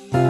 സ്തോത്രം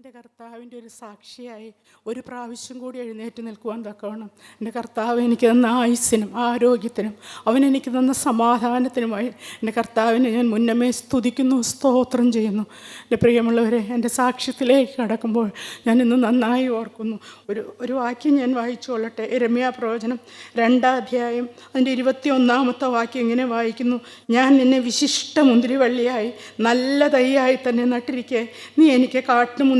എന്റെ കർത്താവിന്റെ ഒരു സാക്ഷിയായി ഒരു പ്രാവശ്യം കൂടി എഴുന്നേറ്റ് നിൽക്കുവാൻ തക്കവണ്ണം. എന്റെ കർത്താവ് എനിക്ക് തന്ന ആയുസ്സിനും ആരോഗ്യത്തിനും അവൻ എനിക്ക് തന്ന സമാധാനത്തിനുമായി എന്റെ കർത്താവിനെ ഞാൻ മുന്നമേ സ്തുതിക്കുന്നു സ്തോത്രം ചെയ്യുന്നു. എന്റെ പ്രിയമുള്ളവരെ എന്റെ സാക്ഷ്യത്തിലേക്ക് കടക്കുമ്പോൾ ഞാൻ നന്നായി ഓർക്കുന്നു. ഒരു ഒരു വാക്യം ഞാൻ വായിച്ചുകൊള്ളട്ടെ. രമ്യ പ്രവചനം രണ്ടാം അധ്യായം അതിന്റെ ഇരുപത്തി ഒന്നാമത്തെ വാക്യം ഇങ്ങനെ വായിക്കുന്നു. ഞാൻ നിന്നെ വിശിഷ്ട മുന്തിരിവള്ളിയായി നല്ല തൈയായി തന്നെ നട്ടിരിക്കെ. നീ എനിക്ക്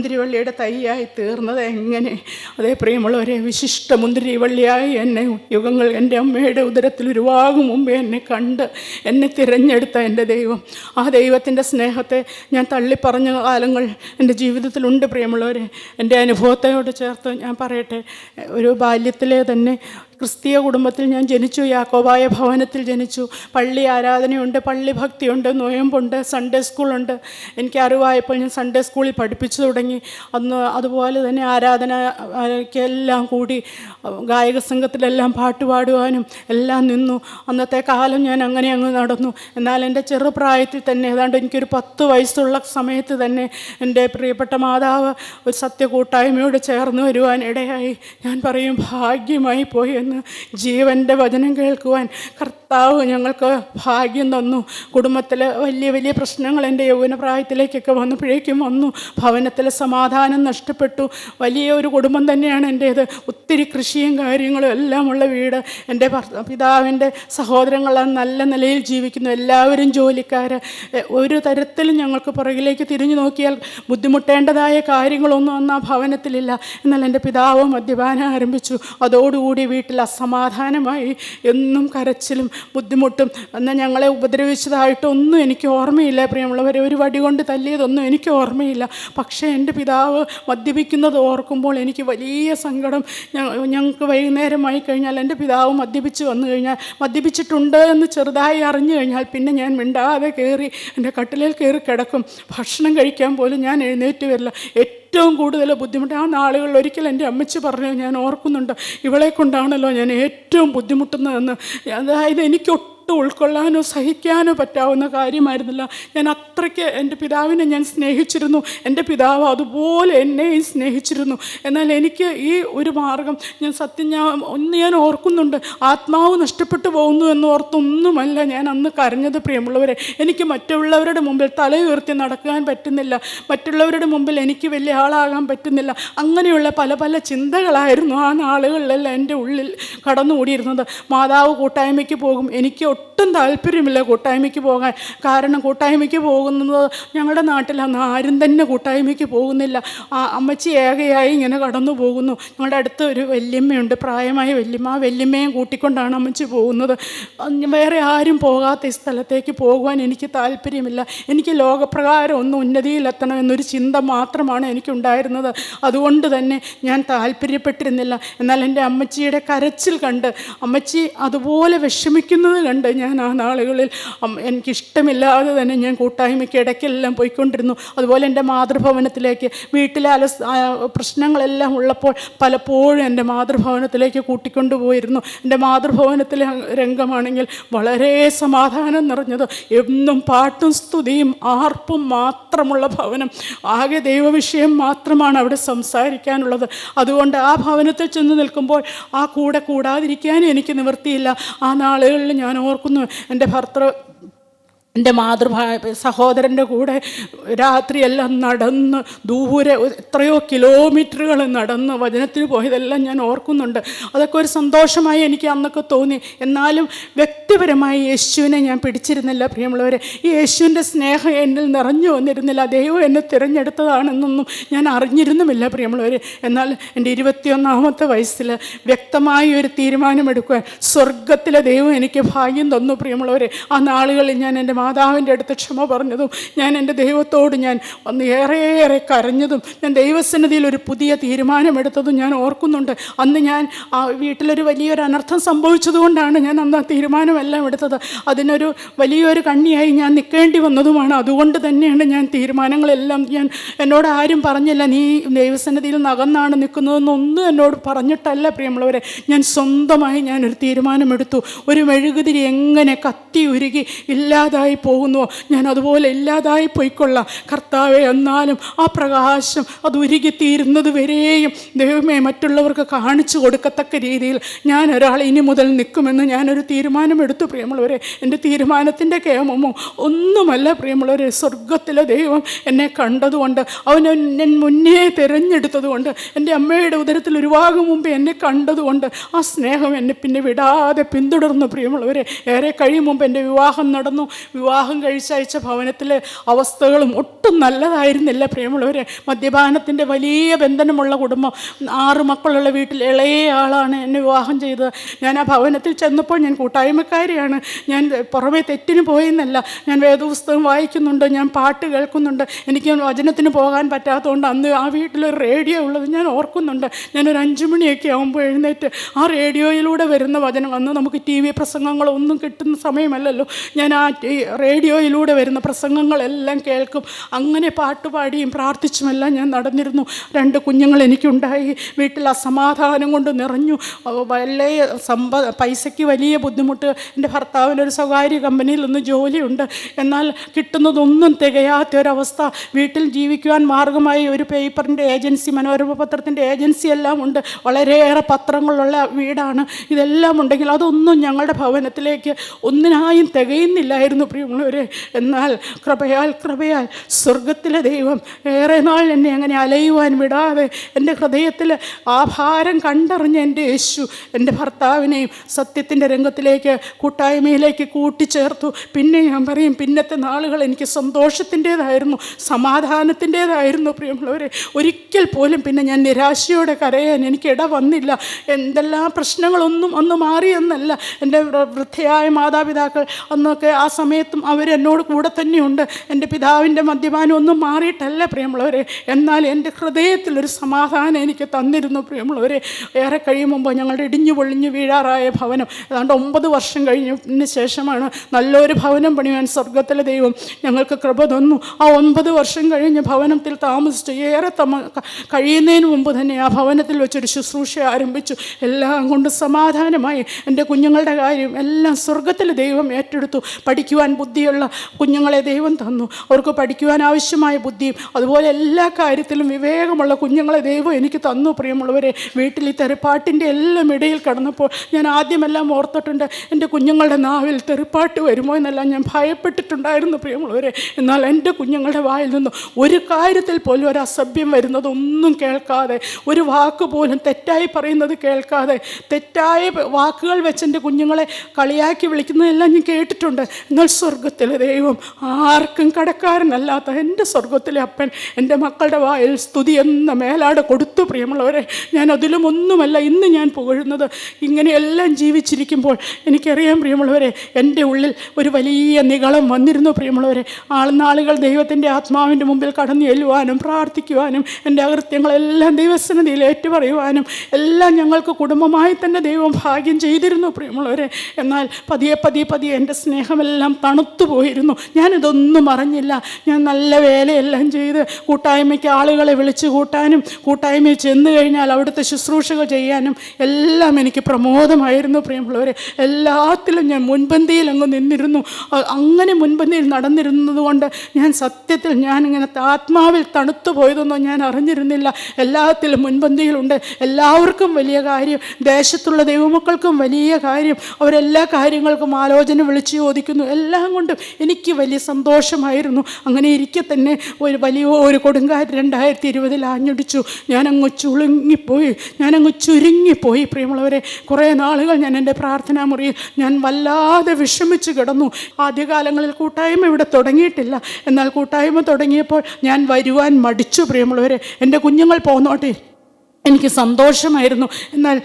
കാട്ടുമുന്തിരിവള്ളിയുടെ തൈയായി തീർന്നത് എങ്ങനെ? അതേ പ്രിയമുള്ളവരെ വിശിഷ്ട മുന്തിരിവള്ളിയായി എന്നെ യുഗങ്ങൾ എന്റെ അമ്മയുടെ ഉദരത്തിൽ ഉരുവാകും മുമ്പേ എന്നെ കണ്ട് എന്നെ തിരഞ്ഞെടുത്ത എന്റെ ദൈവം. ആ ദൈവത്തിന്റെ സ്നേഹത്തെ ഞാൻ തള്ളിപ്പറഞ്ഞ കാലങ്ങൾ എന്റെ ജീവിതത്തിലുണ്ട് പ്രിയമുള്ളവരെ. എന്റെ അനുഭവത്തോട് ചേർത്ത് ഞാൻ പറയട്ടെ ഒരു ബാല്യത്തിലെ തന്നെ ക്രിസ്തീയ കുടുംബത്തിൽ ഞാൻ ജനിച്ചു യാക്കോബായ ഭവനത്തിൽ ജനിച്ചു. പള്ളി ആരാധനയുണ്ട് പള്ളി ഭക്തിയുണ്ട് നോയമ്പുണ്ട് സൺഡേ സ്കൂളുണ്ട് എനിക്ക് അറിവായപ്പോൾ ഞാൻ സൺഡേ സ്കൂളിൽ പഠിപ്പിച്ചു തുടങ്ങി. അന്ന് അതുപോലെ തന്നെ ആരാധന എല്ലാം കൂടി ഗായക സംഘത്തിലെല്ലാം പാട്ട് പാടുവാനും എല്ലാം നിന്നു. അന്നത്തെ കാലം ഞാൻ അങ്ങനെ അങ്ങ് നടന്നു. എന്നാൽ എന്റെ ചെറുപ്രായത്തിൽ തന്നെ ഏതാണ്ട് എനിക്കൊരു പത്ത് വയസ്സുള്ള സമയത്ത് തന്നെ എന്റെ പ്രിയപ്പെട്ട മാതാവ് ഒരു സത്യകൂട്ടായ്മയോട് ചേർന്ന് വരുവാൻ ഇടയായി. ഞാൻ പറയും ഭാഗ്യമായി പോയി എന്ന് ജീവന്റെ വചനം കേൾക്കുവാൻ കർത്താവ് ഞങ്ങൾക്ക് ഭാഗ്യം തന്നു. കുടുംബത്തിൽ വലിയ വലിയ പ്രശ്നങ്ങൾ എന്റെ യൗവന പ്രായത്തിലേക്കൊക്കെ വന്നപ്പോഴേക്കും വന്നു. ഭവനത്തിലെ സമാധാനം നഷ്ടപ്പെട്ടു. വലിയ ഒരു കുടുംബം തന്നെയാണ് എന്റേത്. ഒത്തിരി കൃഷിയും കാര്യങ്ങളും എല്ലാം ഉള്ള വീട് എന്റെ പിതാവിന്റെ സഹോദരങ്ങളെല്ലാം നല്ല നിലയിൽ ജീവിക്കുന്നു. എല്ലാവരും ജോലിക്കാർ ഒരു തരത്തിലും ഞങ്ങൾക്ക് പുറകിലേക്ക് തിരിഞ്ഞു നോക്കിയാൽ ബുദ്ധിമുട്ടേണ്ടതായ കാര്യങ്ങളൊന്നും അന്ന് ആ ഭവനത്തിലില്ല. എന്നാൽ എന്റെ പിതാവ് മദ്യപാനം ആരംഭിച്ചു. അതോടുകൂടി വീട്ടിൽ അസമാധാനമായി എന്നും കരച്ചിലും ബുദ്ധിമുട്ടും. എന്നാൽ ഞങ്ങളെ ഉപദ്രവിച്ചതായിട്ടൊന്നും എനിക്ക് ഓർമ്മയില്ല. പ്രിയമുള്ളവരെ ഒരു വടി കൊണ്ട് തല്ലിയതൊന്നും എനിക്ക് ഓർമ്മയില്ല. പക്ഷേ എന്റെ പിതാവ് മദ്യപിക്കുന്നത് ഓർക്കുമ്പോൾ എനിക്ക് വലിയ സങ്കടം ഞങ്ങൾക്ക് വൈകുന്നേരമായി കഴിഞ്ഞാൽ എന്റെ പിതാവ് മദ്യപിച്ച് വന്നു കഴിഞ്ഞാൽ മദ്യപിച്ചിട്ടുണ്ട് എന്ന് ചെറുതായി അറിഞ്ഞു കഴിഞ്ഞാൽ പിന്നെ ഞാൻ മിണ്ടാതെ കയറി എന്റെ കട്ടിലിൽ കയറി കിടക്കും. ഭക്ഷണം കഴിക്കാൻ പോലും ഞാൻ എഴുന്നേറ്റ് വരില്ല. ഏറ്റവും കൂടുതൽ ബുദ്ധിമുട്ട്. ആ നാളുകളിൽ ഒരിക്കൽ എന്റെ അമ്മച്ചി പറഞ്ഞു ഞാൻ ഓർക്കുന്നുണ്ട്. ഇവളെ കൊണ്ടാണല്ലോ ഞാൻ ഏറ്റവും ബുദ്ധിമുട്ടുന്നതെന്ന്. അതായത് എനിക്ക് ഒട്ടും ഉൾക്കൊള്ളാനോ സഹിക്കാനോ പറ്റാവുന്ന കാര്യമായിരുന്നില്ല. ഞാൻ അത്രയ്ക്ക് എന്റെ പിതാവിനെ ഞാൻ സ്നേഹിച്ചിരുന്നു. എന്റെ പിതാവ് അതുപോലെ എന്നെയും സ്നേഹിച്ചിരുന്നു. എന്നാൽ എനിക്ക് ഈ ഒരു മാർഗം ഞാൻ സത്യം ഞാൻ ഒന്ന് ഞാൻ ഓർക്കുന്നുണ്ട്. ആത്മാവ് നഷ്ടപ്പെട്ടു പോകുന്നു എന്ന് ഓർത്തൊന്നുമല്ല ഞാൻ അന്ന് കരഞ്ഞത് പ്രിയമുള്ളവരെ. എനിക്ക് മറ്റുള്ളവരുടെ മുമ്പിൽ തല ഉയർത്തി നടക്കാൻ പറ്റുന്നില്ല. മറ്റുള്ളവരുടെ മുമ്പിൽ എനിക്ക് വലിയ ആളാകാൻ പറ്റുന്നില്ല. അങ്ങനെയുള്ള പല പല ചിന്തകളായിരുന്നു ആ നാളുകളിലെല്ലാം എന്റെ ഉള്ളിൽ കടന്നുകൂടിയിരുന്നത്. മാതാവ് കൂട്ടായ്മയ്ക്ക് പോകും. എനിക്ക് ഒട്ടും താല്പര്യമില്ല കൂട്ടായ്മയ്ക്ക് പോകാൻ. കാരണം കൂട്ടായ്മയ്ക്ക് പോകുന്നത് ഞങ്ങളുടെ നാട്ടിൽ അന്ന് ആരും തന്നെ കൂട്ടായ്മയ്ക്ക് പോകുന്നില്ല. ആ അമ്മച്ചി ഏകയായി ഇങ്ങനെ കടന്നു പോകുന്നു. ഞങ്ങളുടെ അടുത്ത് ഒരു വല്യമ്മയുണ്ട്. പ്രായമായ വല്യമ്മ. ആ വല്യമ്മയും കൂട്ടിക്കൊണ്ടാണ് അമ്മച്ചി പോകുന്നത്. വേറെ ആരും പോകാത്ത ഈ സ്ഥലത്തേക്ക് പോകുവാൻ എനിക്ക് താല്പര്യമില്ല. എനിക്ക് ലോകപ്രകാരം ഒന്ന് ഉന്നതിയിലെത്തണം എന്നൊരു ചിന്ത മാത്രമാണ് എനിക്കുണ്ടായിരുന്നത്. അതുകൊണ്ട് തന്നെ ഞാൻ താല്പര്യപ്പെട്ടിരുന്നില്ല. എന്നാൽ എന്റെ അമ്മച്ചിയുടെ കരച്ചിൽ കണ്ട് അമ്മച്ചി അതുപോലെ വിഷമിക്കുന്നത് കണ്ട് ഞാൻ ആ നാളുകളിൽ എനിക്കിഷ്ടമില്ലാതെ തന്നെ ഞാൻ കൂട്ടായ്മയ്ക്ക് ഇടയ്ക്കെല്ലാം പോയിക്കൊണ്ടിരുന്നു. അതുപോലെ എന്റെ മാതൃഭവനത്തിലേക്ക് വീട്ടിലെ അലസ് പ്രശ്നങ്ങളെല്ലാം ഉള്ളപ്പോൾ പലപ്പോഴും എന്റെ മാതൃഭവനത്തിലേക്ക് കൂട്ടിക്കൊണ്ടുപോയിരുന്നു. എന്റെ മാതൃഭവനത്തിലെ രംഗമാണെങ്കിൽ വളരെ സമാധാനം നിറഞ്ഞത് എന്നും പാട്ടും സ്തുതിയും ആർപ്പും മാത്രമുള്ള ഭവനം. ആകെ ദൈവവിഷയം മാത്രമാണ് അവിടെ സംസാരിക്കാനുള്ളത്. അതുകൊണ്ട് ആ ഭവനത്തിൽ ചെന്ന് നിൽക്കുമ്പോൾ ആ കൂടെ കൂടാതിരിക്കാൻ എനിക്ക് നിവൃത്തിയില്ല. ആ നാളുകളിൽ ഞാൻ ഓർക്കുന്നു. എന്റെ ഭർത്തൃ എന്റെ മാതൃഭാ സഹോദരന്റെ കൂടെ രാത്രിയെല്ലാം നടന്ന് ദൂരെ എത്രയോ കിലോമീറ്ററുകൾ നടന്ന് വചനത്തിന് പോയതെല്ലാം ഞാൻ ഓർക്കുന്നുണ്ട്. അതൊക്കെ ഒരു സന്തോഷമായി എനിക്ക് അന്നൊക്കെ തോന്നി. എന്നാലും വ്യക്തിപരമായി യേശുവിനെ ഞാൻ പിടിച്ചിരുന്നില്ല പ്രിയമുള്ളവരെ. ഈ യേശുവിന്റെ സ്നേഹം എന്നിൽ നിറഞ്ഞു വന്നിരുന്നില്ല. ദൈവം എന്നെ തിരഞ്ഞെടുത്തതാണെന്നൊന്നും ഞാൻ അറിഞ്ഞിരുന്നുമില്ല പ്രിയമുള്ളവരെ. എന്നാൽ എന്റെ ഇരുപത്തിയൊന്നാമത്തെ വയസ്സിൽ വ്യക്തമായി ഒരു തീരുമാനമെടുക്കുവാൻ സ്വർഗത്തിലെ ദൈവം എനിക്ക് ഭാഗ്യം തന്നു പ്രിയമുള്ളവരെ. ആ നാളുകളിൽ ഞാൻ എന്റെ മാതാവിന്റെ അടുത്ത് ക്ഷമ പറഞ്ഞതും ഞാൻ എന്റെ ദൈവത്തോട് ഞാൻ ഒന്ന് ഏറെയേറെ കരഞ്ഞതും ഞാൻ ദൈവസന്നിധിയിൽ ഒരു പുതിയ തീരുമാനമെടുത്തതും ഞാൻ ഓർക്കുന്നുണ്ട്. അന്ന് ഞാൻ ആ വീട്ടിലൊരു വലിയൊരു അനർത്ഥം സംഭവിച്ചതുകൊണ്ടാണ് ഞാൻ അന്ന് ആ തീരുമാനമെല്ലാം എടുത്തത്. അതിനൊരു വലിയൊരു കണ്ണിയായി ഞാൻ നിൽക്കേണ്ടി വന്നതുമാണ്. അതുകൊണ്ട് തന്നെയാണ് ഞാൻ തീരുമാനങ്ങളെല്ലാം ഞാൻ എന്നോട് ആരും പറഞ്ഞില്ല നീ ദൈവസന്നിധിയിൽ നകന്നാണ് നിൽക്കുന്നതെന്നൊന്നും എന്നോട് പറഞ്ഞിട്ടല്ല പ്രിയമുള്ളവരെ. ഞാൻ സ്വന്തമായി ഞാനൊരു തീരുമാനമെടുത്തു. ഒരു മെഴുകുതിരി എങ്ങനെ കത്തി ഉരുകി ഇല്ലാതായി പോകുന്നുവോ ഞാൻ അതുപോലെ ഇല്ലാതായി പോയിക്കൊള്ളാം. കർത്താവെ എന്നാലും ആ പ്രകാശം അത് ഉരുകിത്തീരുന്നത് വരെയും ദൈവമേ മറ്റുള്ളവർക്ക് കാണിച്ചു കൊടുക്കത്തക്ക രീതിയിൽ ഞാൻ ഒരാൾ ഇനി മുതൽ നിൽക്കുമെന്ന് ഞാനൊരു തീരുമാനമെടുത്തു. പ്രിയമുള്ളവരെ എന്റെ തീരുമാനത്തിന്റെ കേമമോ ഒന്നുമല്ല. പ്രിയമുള്ളവരെ സ്വർഗത്തിലെ ദൈവം എന്നെ കണ്ടതുകൊണ്ട് അവൻ എന്നെ മുന്നേ തിരഞ്ഞെടുത്തതുകൊണ്ട് എന്റെ അമ്മയുടെ ഉദരത്തിൽ ഒരുപാട് മുമ്പ് എന്നെ കണ്ടതുകൊണ്ട് ആ സ്നേഹം എന്നെ പിന്നെ വിടാതെ പിന്തുടർന്നു. പ്രിയമുള്ളവരെ ഏറെ കഴിയും മുമ്പ് എന്റെ വിവാഹം നടന്നു. വിവാഹം കഴിച്ചയച്ച ഭവനത്തിലെ അവസ്ഥകളും ഒട്ടും നല്ലതായിരുന്നില്ല. പ്രിയമുള്ളവരെ മദ്യപാനത്തിന്റെ വലിയ ബന്ധനമുള്ള കുടുംബം ആറ് മക്കളുള്ള വീട്ടിൽ ഇളയ ആളാണ് എന്നെ വിവാഹം ചെയ്തത്. ഞാൻ ആ ഭവനത്തിൽ ചെന്നപ്പോൾ ഞാൻ കൂട്ടായ്മക്കാരിയാണ്. ഞാൻ പുറമേ തെറ്റിന് പോയെന്നല്ല. ഞാൻ വേദപുസ്തകം വായിക്കുന്നുണ്ട് ഞാൻ പാട്ട് കേൾക്കുന്നുണ്ട്. എനിക്ക് വചനത്തിന് പോകാൻ പറ്റാത്തതുകൊണ്ട് അന്ന് ആ വീട്ടിലൊരു റേഡിയോ ഉള്ളത് ഞാൻ ഓർക്കുന്നുണ്ട്. ഞാനൊരു അഞ്ച് മണിയൊക്കെ ആകുമ്പോൾ എഴുന്നേറ്റ് ആ റേഡിയോയിലൂടെ വരുന്ന വചനം. അന്ന് നമുക്ക് ടി വി പ്രസംഗങ്ങളൊന്നും കിട്ടുന്ന സമയമല്ലല്ലോ. ഞാൻ ആ റേഡിയോയിലൂടെ വരുന്ന പ്രസംഗങ്ങളെല്ലാം കേൾക്കും. അങ്ങനെ പാട്ടുപാടിയും പ്രാർത്ഥിച്ചുമെല്ലാം ഞാൻ നടന്നിരുന്നു. രണ്ട് കുഞ്ഞുങ്ങൾ എനിക്കുണ്ടായി. വീട്ടിൽ അസമാധാനം കൊണ്ട് നിറഞ്ഞു. വലിയ സമ്പ പൈസയ്ക്ക് വലിയ ബുദ്ധിമുട്ട്. എന്റെ ഭർത്താവിനൊരു സ്വകാര്യ കമ്പനിയിൽ നിന്ന് ജോലിയുണ്ട്. എന്നാൽ കിട്ടുന്നതൊന്നും തികയാത്ത ഒരവസ്ഥ വീട്ടിൽ ജീവിക്കുവാൻ മാർഗമായി ഒരു പേപ്പറിന്റെ ഏജൻസി മനോരമ പത്രത്തിന്റെ ഏജൻസി എല്ലാം ഉണ്ട്. വളരെയേറെ പത്രങ്ങളുള്ള വീടാണ്. ഇതെല്ലാം ഉണ്ടെങ്കിൽ അതൊന്നും ഞങ്ങളുടെ ഭവനത്തിലേക്ക് ഒന്നിനായും തികയുന്നില്ലായിരുന്നു. പ്രിയമുള്ളവരെ എന്നാൽ കൃപയാൽ കൃപയാൽ സ്വർഗത്തിലെ ദൈവം ഏറെ നാൾ എന്നെ അങ്ങനെ അലയുവാൻ വിടാതെ എന്റെ ഹൃദയത്തിൽ ആഭാരം കണ്ടറിഞ്ഞ എന്റെ യേശു എന്റെ ഭർത്താവിനെയും സത്യത്തിന്റെ രംഗത്തിലേക്ക് കൂട്ടായ്മയിലേക്ക് കൂട്ടിച്ചേർത്തു. പിന്നെ ഞാൻ പറയും പിന്നത്തെ നാളുകൾ എനിക്ക് സന്തോഷത്തിന്റേതായിരുന്നു സമാധാനത്തിന്റേതായിരുന്നു പ്രിയമുള്ളവരെ. ഒരിക്കൽ പോലും പിന്നെ ഞാൻ നിരാശയോടെ കരയാൻ എനിക്ക് ഇട വന്നില്ല. എന്തെല്ലാം പ്രശ്നങ്ങളൊന്നും ഒന്ന് മാറിയെന്നല്ല. എന്റെ വൃദ്ധയായ മാതാപിതാക്കൾ അന്നൊക്കെ ആ സമയത്തും അവരെന്നോട് കൂടെ തന്നെയുണ്ട്. എന്റെ പിതാവിന്റെ മദ്യപാനം ഒന്നും മാറിയിട്ടല്ല പ്രിയമുള്ളവരെ. എന്നാൽ എന്റെ ഹൃദയത്തിലൊരു സമാധാനം എനിക്ക് തന്നിരുന്നു പ്രിയമുള്ളവരെ. ഏറെ കഴിയുമ്പോൾ ഞങ്ങളുടെ ഇടിഞ്ഞു പൊളിഞ്ഞു വീഴാറായ ഭവനം. ഏതാണ്ട് ഒമ്പത് വർഷം കഴിഞ്ഞതിന് ശേഷമാണ് നല്ലൊരു ഭവനം പണിയാൻ സ്വർഗത്തിലെ ദൈവം ഞങ്ങൾക്ക് കൃപ തന്നു. ആ ഒമ്പത് വർഷം കഴിഞ്ഞ് ഭവനത്തിൽ താമസിച്ചു ഏറെ തമ കഴിയുന്നതിന് മുമ്പ് തന്നെ ആ ഭവനത്തിൽ വെച്ചൊരു ശുശ്രൂഷ ആരംഭിച്ചു. എല്ലാം കൊണ്ട് സമാധാനമായി എന്റെ കുഞ്ഞുങ്ങളുടെ കാര്യം എല്ലാം സ്വർഗത്തിലെ ദൈവം ഏറ്റെടുത്തു. പഠിക്കുവാൻ ബുദ്ധിയുള്ള കുഞ്ഞുങ്ങളെ ദൈവം തന്നു. അവർക്ക് പഠിക്കുവാൻ ആവശ്യമായ ബുദ്ധിയും അതുപോലെ എല്ലാ കാര്യത്തിലും വിവേകമുള്ള കുഞ്ഞുങ്ങളെ ദൈവം എനിക്ക് തന്നു പ്രിയമുള്ളവരെ. വീട്ടിൽ ഈ തെറിപ്പാട്ടിന്റെ എല്ലാം ഇടയിൽ കടന്നപ്പോൾ ഞാൻ ആദ്യമെല്ലാം ഓർത്തിട്ടുണ്ട് എന്റെ കുഞ്ഞുങ്ങളുടെ നാവിൽ തെറിപ്പാട്ട് വരുമോ എന്നെല്ലാം ഞാൻ ഭയപ്പെട്ടിട്ടുണ്ടായിരുന്നു പ്രിയമുള്ളവരെ. എന്നാൽ എന്റെ കുഞ്ഞുങ്ങളുടെ വായിൽ നിന്നും ഒരു കാര്യത്തിൽ പോലും ഒരു അസഭ്യം വരുന്നതൊന്നും കേൾക്കാതെ ഒരു വാക്ക് പോലും തെറ്റായി പറയുന്നത് കേൾക്കാതെ തെറ്റായ വാക്കുകൾ വെച്ച് എന്റെ കുഞ്ഞുങ്ങളെ കളിയാക്കി വിളിക്കുന്നതെല്ലാം ഞാൻ കേട്ടിട്ടുണ്ട്. എന്നാൽ സ്വർഗത്തിലെ ദൈവം ആർക്കും കടക്കാരനല്ലാത്ത എന്റെ സ്വർഗത്തിലെ അപ്പൻ എന്റെ മക്കളുടെ വായിൽ സ്തുതി എന്ന മേലാട് കൊടുത്തു പ്രിയമുള്ളവരെ. ഞാൻ അതിലും ഒന്നുമല്ല ഇന്ന് ഞാൻ പുകഴുന്നത്. ഇങ്ങനെയെല്ലാം ജീവിച്ചിരിക്കുമ്പോൾ എനിക്കറിയാം പ്രിയമുള്ളവരെ എന്റെ ഉള്ളിൽ ഒരു വലിയ നികളം വന്നിരുന്നു പ്രിയമുള്ളവരെ. ആൾനാളുകൾ ദൈവത്തിന്റെ ആത്മാവിന്റെ മുമ്പിൽ കടന്നു ചെല്ലുവാനും പ്രാർത്ഥിക്കുവാനും എന്റെ അകൃത്യങ്ങളെല്ലാം ദൈവസന്നിധിയിൽ ഏറ്റുപറയുവാനും എല്ലാം ഞങ്ങൾക്ക് കുടുംബമായി തന്നെ ദൈവം ഭാഗ്യം ചെയ്തിരുന്നു പ്രിയമുള്ളവരെ. എന്നാൽ പതിയെ പതിയെ പതിയെ എന്റെ സ്നേഹമെല്ലാം തണുത്തു പോയിരുന്നു. ഞാനിതൊന്നും അറിഞ്ഞില്ല. ഞാൻ നല്ല വേലയെല്ലാം ചെയ്ത് കൂട്ടായ്മയ്ക്ക് ആളുകളെ വിളിച്ചു കൂട്ടാനും കൂട്ടായ്മയിൽ ചെന്ന് കഴിഞ്ഞാൽ അവിടുത്തെ ശുശ്രൂഷകൾ ചെയ്യാനും എല്ലാം എനിക്ക് പ്രമോദമായിരുന്നു പ്രിയമുള്ളവരെ. എല്ലാത്തിലും ഞാൻ മുൻപന്തിയിൽ അങ്ങ് നിന്നിരുന്നു. അങ്ങനെ മുൻപന്തിയിൽ നടന്നിരുന്നതുകൊണ്ട് ഞാൻ സത്യത്തിൽ ഞാൻ ഇങ്ങനെ ആത്മാവിൽ തണുത്തു പോയതൊന്നും ഞാൻ അറിഞ്ഞിരുന്നില്ല. എല്ലാത്തിലും മുൻപന്തിയിലുണ്ട്. എല്ലാവർക്കും വലിയ കാര്യം ദേശത്തുള്ള ദൈവമക്കൾക്കും വലിയ കാര്യം. അവരെല്ലാ കാര്യങ്ങൾക്കും ആലോചന വിളിച്ചു ചോദിക്കുന്നു. എല്ലാം കൊണ്ടും എനിക്ക് വലിയ സന്തോഷമായിരുന്നു. അങ്ങനെ ഇരിക്കെ തന്നെ ഒരു വലിയ ഒരു കൊടുങ്കാറ്റ് രണ്ടായിരത്തി ഇരുപതിൽ ആഞ്ഞടിച്ചു. ഞാനങ്ങ് ചുളുങ്ങിപ്പോയി. ഞാനങ്ങ് ചുരുങ്ങിപ്പോയി. പ്രിയമുള്ളവരെ കുറേ നാളുകൾ ഞാൻ എന്റെ പ്രാർത്ഥനാ മുറിയിൽ ഞാൻ വല്ലാതെ വിഷമിച്ച് കിടന്നു. ആദ്യകാലങ്ങളിൽ കൂട്ടായ്മ ഇവിടെ തുടങ്ങിയിട്ടില്ല. എന്നാൽ കൂട്ടായ്മ തുടങ്ങിയപ്പോൾ ഞാൻ വരുവാൻ മടിച്ചു പ്രിയമുള്ളവരെ. എന്റെ കുഞ്ഞുങ്ങൾ പോന്നോട്ടെ. എനിക്ക് സന്തോഷമായിരുന്നു. എന്നാൽ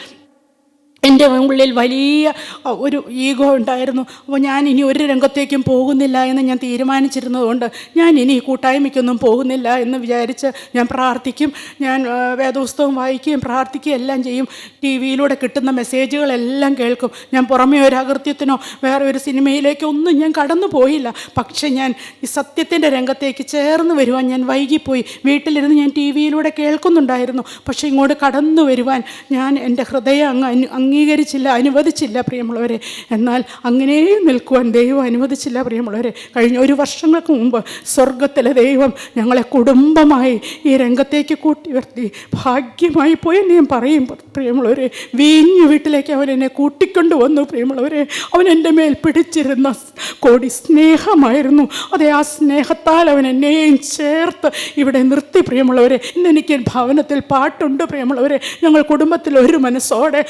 എന്റെ ഉള്ളിൽ വലിയ ഒരു ഈഗോ ഉണ്ടായിരുന്നു. അപ്പോൾ ഞാൻ ഇനി ഒരു രംഗത്തേക്കും പോകുന്നില്ല എന്ന് ഞാൻ തീരുമാനിച്ചിരുന്നതുകൊണ്ട് ഞാൻ ഇനി കൂട്ടായ്മയ്ക്കൊന്നും പോകുന്നില്ല എന്ന് വിചാരിച്ച് ഞാൻ പ്രാർത്ഥിക്കും. ഞാൻ വേദപുസ്തകം വായിക്കുകയും പ്രാർത്ഥിക്കുകയും എല്ലാം ചെയ്യും. ടി വിയിലൂടെ കിട്ടുന്ന മെസ്സേജുകളെല്ലാം കേൾക്കും. ഞാൻ പുറമേ ഒരു അകൃത്യത്തിനോ വേറെ ഒരു സിനിമയിലേക്കോ ഒന്നും ഞാൻ കടന്നു പോയില്ല. പക്ഷേ ഞാൻ ഈ സത്യത്തിന്റെ രംഗത്തേക്ക് ചേർന്ന് വരുവാൻ ഞാൻ വൈകിപ്പോയി. വീട്ടിലിരുന്ന് ഞാൻ ടി വിയിലൂടെ കേൾക്കുന്നുണ്ടായിരുന്നു. പക്ഷേ ഇങ്ങോട്ട് കടന്നു വരുവാൻ ഞാൻ എന്റെ ഹൃദയം അങ്ങ് അംഗീകരിച്ചില്ല അനുവദിച്ചില്ല പ്രിയമുള്ളവരെ. എന്നാൽ അങ്ങനെ നിൽക്കുവാൻ ദൈവം അനുവദിച്ചില്ല പ്രിയമുള്ളവരെ. കഴിഞ്ഞ ഒരു വർഷങ്ങൾക്ക് മുമ്പ് സ്വർഗത്തിലെ ദൈവം ഞങ്ങളെ കുടുംബമായി ഈ രംഗത്തേക്ക് കൂട്ടി വരുത്തി ഭാഗ്യമായി പോയി ഞാൻ പറയും പ്രിയമുള്ളവരെ. വീഞ്ഞു വീട്ടിലേക്ക് അവൻ എന്നെ കൂട്ടിക്കൊണ്ടു വന്നു പ്രിയമുള്ളവരെ. അവൻ എന്റെ മേൽ പിടിച്ചിരുന്ന കോടി സ്നേഹമായിരുന്നു. അതെ ആ സ്നേഹത്താൽ അവൻ എന്നെയും ചേർത്ത് ഇവിടെ നിർത്തി പ്രിയമുള്ളവരെ. ഇന്ന് എനിക്ക് ഭവനത്തിൽ പാട്ടുണ്ട് പ്രിയമുള്ളവരെ. ഞങ്ങൾ കുടുംബത്തിൽ ഒരു മനസ്സോടെ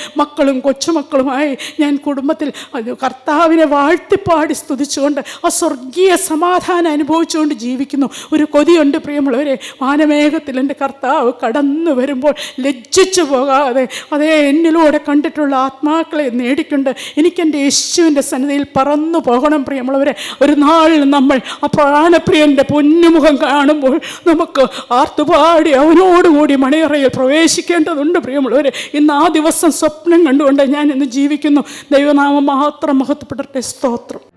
മക്കളും കൊച്ചുമക്കളുമായി ഞാൻ കുടുംബത്തിൽ കർത്താവിനെ വാഴ്ത്തിപ്പാടി സ്തുതിച്ചുകൊണ്ട് ആ സ്വർഗീയ സമാധാനം അനുഭവിച്ചുകൊണ്ട് ജീവിക്കുന്നു. ഒരു കൊതിയുണ്ട് പ്രിയമുള്ളവരെ. വാനമേഘത്തിൽ എന്റെ കർത്താവ് കടന്നു വരുമ്പോൾ ലജ്ജിച്ചു പോകാതെ അതേ എന്നിലൂടെ കണ്ടിട്ടുള്ള ആത്മാക്കളെ നേടിക്കൊണ്ട് എനിക്കെന്റെ യേശുവിന്റെ സന്നിധിയിൽ പറന്നു പോകണം പ്രിയമുള്ളവരെ. ഒരു നാൾ നമ്മൾ ആ പ്രാണപ്രിയന്റെ പൊന്നുമുഖം കാണുമ്പോൾ നമുക്ക് ആർത്തുപാടി അവനോടുകൂടി മണിയറയിൽ പ്രവേശിക്കേണ്ടതുണ്ട് പ്രിയമുള്ളവരെ. ഇന്ന് ആ ദിവസം സ്വപ്നം കണ്ടുകൊണ്ട് ഞാൻ ഇന്ന് ജീവിക്കുന്നു. ദൈവനാമം മാത്രം മഹത്വപ്പെടട്ടെ. സ്തോത്രം.